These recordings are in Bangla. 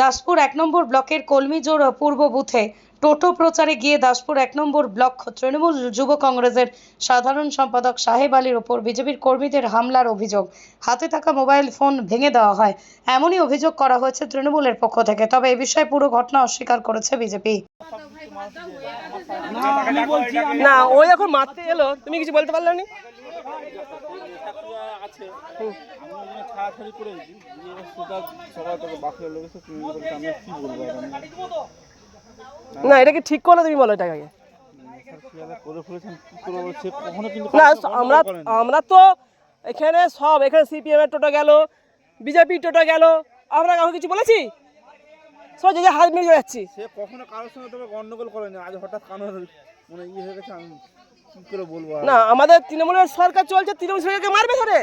দাসপুর এক নম্বর ব্লকের কলমিজোড় পূর্ব বুথে টোটো প্রচারে গিয়ে দাসপুর এক নম্বর ব্লক তৃণমূল যুব কংগ্রেসের সাধারণ সম্পাদক সাহেব আলীর ওপর বিজেপির কর্মীদের হামলার অভিযোগ। হাতে থাকা মোবাইল ফোন ভেঙে দেওয়া হয়। এমনই অভিযোগ করা হয়েছে তৃণমূলের পক্ষ থেকে, তবে এ বিষয়ে পুরো ঘটনা অস্বীকার করেছে বিজেপি। না, ওই যখন মারতে এলো, তুমি কিছু বলতে পারলে না? আছে। ছাড়াছাড়ি করে সেটা সবাই তোকে বাসের লোক তুমি আমি কি বলব না এটা কি ঠিক করলে তুমি বলো এটাকে করে করে না আমরা আমরা তো এখানে সব এখানে সিপিএম এর টোটো গেল বিজেপি টোটো গেল। আমরা কাউকে কিছু বলেছি? সব যে হাত মিলিয়ে যাচ্ছি। সে কখনো কারোর সঙ্গে তবে গন্ডগোল করেনি। আজ হঠাৎ কানো মানে ইয়ে হয়ে গেছে আমি করে বলব না আমাদের তৃণমূলের সরকার চলছে তৃণমূল সরকারকে মারবে ধরে।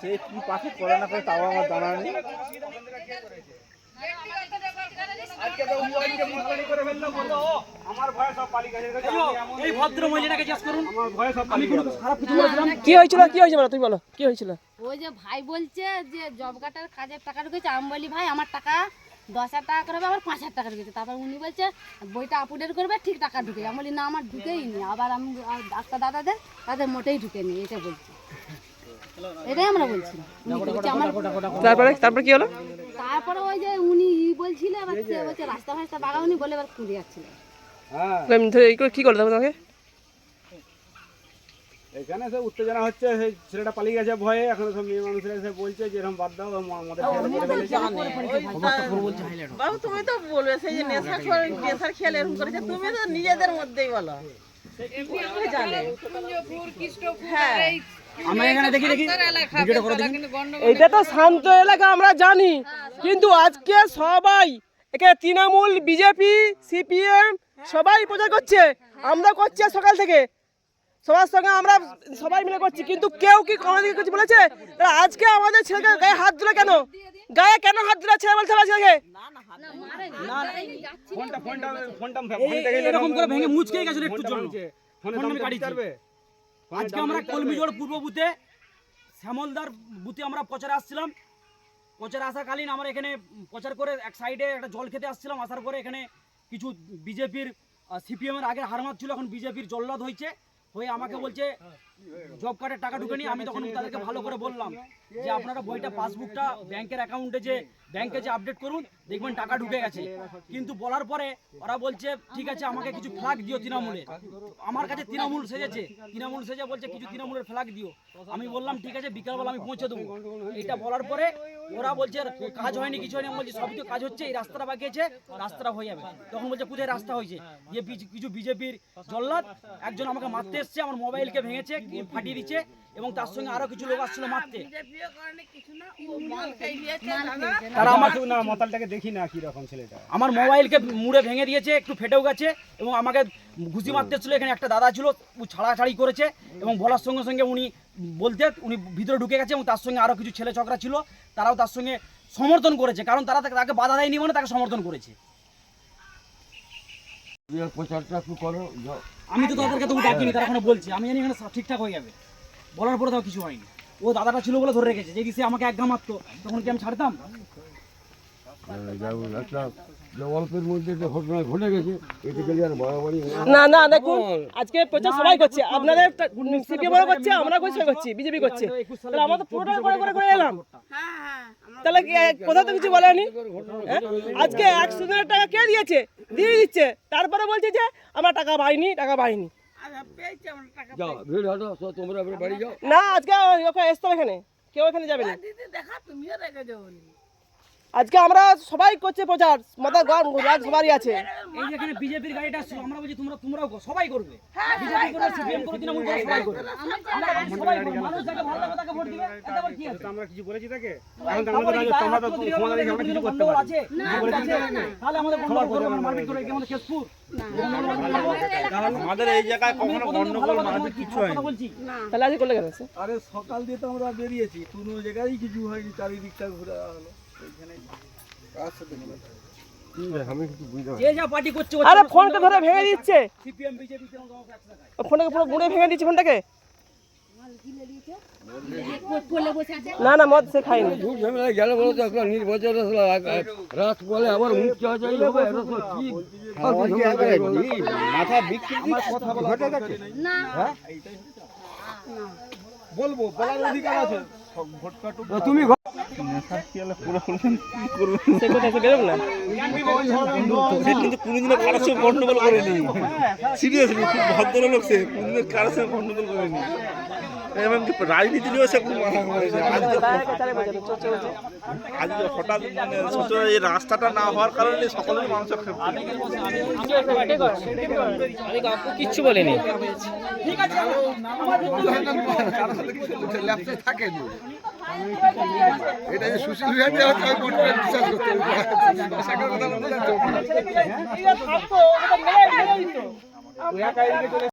সে কি পাখি করে না করে তাও আমার জানা নেই। এই ভদ্র মহিলাটাকে জিজ্ঞেস করুন। আমার ভয়ে সব আমি কোনো খারাপ কিছু বলেছিলাম কি হয়েছিল কি হয়েছিল বলো তুমি বলো কি হয়েছিল? ওই যে ভাই বলছে যে জব কার্ডের কাজের টাকা ঢুকেছে। আমি বলি ভাই আমার টাকা দশ হাজার টাকা করে আবার পাঁচ হাজার টাকা ঢুকেছে। তারপর উনি বলছে বইটা আপডেট করবে ঠিক টাকা ঢুকে। আমি বলি না আমার ঢুকেই নি। আবার আমি ডাক্তার দাদাদের তাদের মোটেই ঢুকে নি এটা বলছি। এটাই আমরা বলছি। আমার তারপরে তারপরে কি হলো? তারপরে ওই যে উনি ই বলছিল এবার বলছে রাস্তা ফাস্তা বাগাউনি বলে এবার খুঁড়ে যাচ্ছিল করে কি করল তোমাকে? এখানে সব উত্তেজনা হচ্ছে সেই ছেলেটা পালিয়ে গেছে ভয়ে। এখন সব মেয়ে মানুষেরা এসে বলছে যে এরকম বাদ দাও আমাদের। বাবু তুমি তো বলবে সেই যে নেশা করে নেশার খেয়াল এরকম করেছে তুমি তো নিজেদের মধ্যেই বলো। কি জানে। হ্যাঁ। আমরা এখানে দেখি দেখি। ভিডিওটা করে দেখি। এটা তো শান্ত এলাকা আমরা জানি। কিন্তু আজকে সবাই এখানে তৃণমূল বিজেপি সিপিএম সবাই প্রচার করছে। আমরা করছি সকাল থেকে। সবার সঙ্গে আমরা সবাই মিলে করছি কিন্তু কেউ কি কোনোদিন কিছু বলেছে? আজকে আমাদের ছেলেকে গায়ে হাত দিল কেন? গায়ে কেন হাত দিল ছেলে বলছে আমার ছেলেকে? এই- এই- এরকম করে ভেঙে মুচকে গেছিল একটু জন্য। আজকে আমরা কলমিজোড় পূর্ব বুথে শ্যামলদার বুথে আমরা প্রচারে আসছিলাম। প্রচারে আসাকালীন আমরা এখানে প্রচার করে এক সাইডে একটা জল খেতে আসছিলাম। আসার পরে এখানে কিছু বিজেপির সিপিএম এর আগে হারমাত ছিল এখন বিজেপির জল্লাদ হয়েছে। হয়ে আমাকে বলছে জব কার্ডের টাকা ঢুকে আমি তখন তাদেরকে ভালো করে বললাম যে, আপনারা বইটা পাসবুকটা ব্যাংকের অ্যাকাউন্টে যে ব্যাংকে যে আপডেট করুন দেখবেন টাকা ঢুকে গেছে। কিন্তু বলার পরে ওরা বলছে ঠিক আছে আমাকে কিছু ফ্ল্যাগ দিও তৃণমূলের আমার কাছে তৃণমূল সেজেছে। তৃণমূল সেজে বলছে কিছু তৃণমূলের ফ্ল্যাগ দিও। আমি বললাম ঠিক আছে বিকালবেলা আমি পৌঁছে দেবো। এটা বলার পরে ওরা বলছে কাজ হয়নি কিছু হয়নি। বলছি সবই তো কাজ হচ্ছে এই রাস্তাটা বাকিয়েছে রাস্তাটা হয়ে যাবে। তখন বলছে কোথায় রাস্তা হয়েছে? যে কিছু বিজেপির জল্লাদ একজন আমাকে মারতে এসছে আমার মোবাইলকে ভেঙেছে ফাটিয়ে দিচ্ছে এবং তার সঙ্গে আরও কিছু লোক আসছিল মারতে। তারা আমার না মাতালটাকে দেখি না কি রকম ছেলেটা। আমার মোবাইলকে মুড়ে ভেঙে দিয়েছে একটু ফেটেও গেছে এবং আমাকে ঘুষি মারতে ছিল এখানে একটা দাদা ছিল ও ছাড়াছাড়ি করেছে এবং বলার সঙ্গে সঙ্গে উনি বলতে উনি ভিতরে ঢুকে গেছে এবং তার সঙ্গে আরও কিছু ছেলে চকরা ছিল তারাও তার সঙ্গে সমর্থন করেছে কারণ তারা তাকে- বাধা দেয়নি মানে তাকে সমর্থন করেছে। প্রচারটা একটু করো আমি তো তাদেরকে তো ডাকিনি তারা এখানে বলছে আমি জানি এখানে ঠিকঠাক হয়ে যাবে। বলার পরে তাও কিছু হয়নি। ও দাদাটা ছিল বলে ধরে রেখেছে যদি সে আমাকে এক ঘা মারতো তখন কি আমি ছাড়তাম? না। না। না দেখুন আজকে প্রচার সবাই করছে। আপনাদের সিপিএম করছে আমরা করছি করছি বিজেপি করছে। তাহলে আমরা তো পুরোটা করে করে করে এলাম। হ্যাঁ হ্যাঁ আমরা তাহলে কোথাও তো কিছু বলেনি? হ্যাঁ? আজকে একশো দিনের টাকা কে দিয়েছে? দিয়ে দিচ্ছে। তারপরে বলছে যে আমার টাকা পাইনি টাকা পাইনি। আচ্ছা, পেয়েছি আমরা টাকা যাও ভিড় হাঁটো সব তোমরা এবার বাড়ি যাও। না আজকে এখানে। কেউ এখানে যাবে না। দিদি দেখা তুমিও রেখে যাও। আজকে আমরা সবাই করছে প্রচার। মাথা গান রাজ সবারই আছে। এই যে এখানে বিজেপির গাড়িটা আসছিল আমরা বলছি তোমরা তোমরাও সবাই করবে। বিজেপি করবে সিপিএম করবে তৃণমূল করবে সবাই করবে। আমরা সবাই করবে। মানুষ যাকে ভালো লাগবে তাকে ভোট দিবে। এতে আবার কি আছে? আমরা কিছু বলেছি তাকে। এখন তো আমাদের কাছে তোমরা তো তোমাদের আমরা কিছু করতে লোক পারি। আছে তাহলে আমাদের গন্ডগোল করবে না মারপিট করবে আমাদের কেসপুর আমাদের এই জায়গায় কখনো গন্ডগোল মারপিট কিছু হয়নি। কথা তাহলে আজকে করলে কেন আরে সকাল দিয়ে তো আমরা বেরিয়েছি কোনো জায়গায় কিছু হয়নি চারিদিকটা ঘুরে হলো। আরে ফোনটা ধরে ভেঙে দিচ্ছে। ফোনটাকে পুরো গুঁড়ে ভেঙে দিচ্ছে ফোনটাকে না না মদ সে খায়নি। গেল বলো তো একটা নির্বাচন রাত বলে আবার মুখ চাচাই হবে কি? মাথা বিকৃতি কথা ঘটে গেছে। না। বলব বলার অধিকার আছে। তুমি কোনোদিনও কারোর সঙ্গে গন্ডগোল করেনি সিরিয়াসলি খুব ভদ্রলোক সে কোনোদিনও কারোর সঙ্গে গন্ডগোল করেনি এমনকি রাজনীতি নিয়েও সে কোনো মাথা করেছে আজকে চারে বাজারে চলছে চলছে আজকে হঠাৎ মানে এই রাস্তাটা না হওয়ার কারণে সকলের আমি কাউকে কিচ্ছু বলিনি। এটা যে সুশীল বিহারী হয়তো আমি কোনটা বিশ্বাস করতে কথা বলতে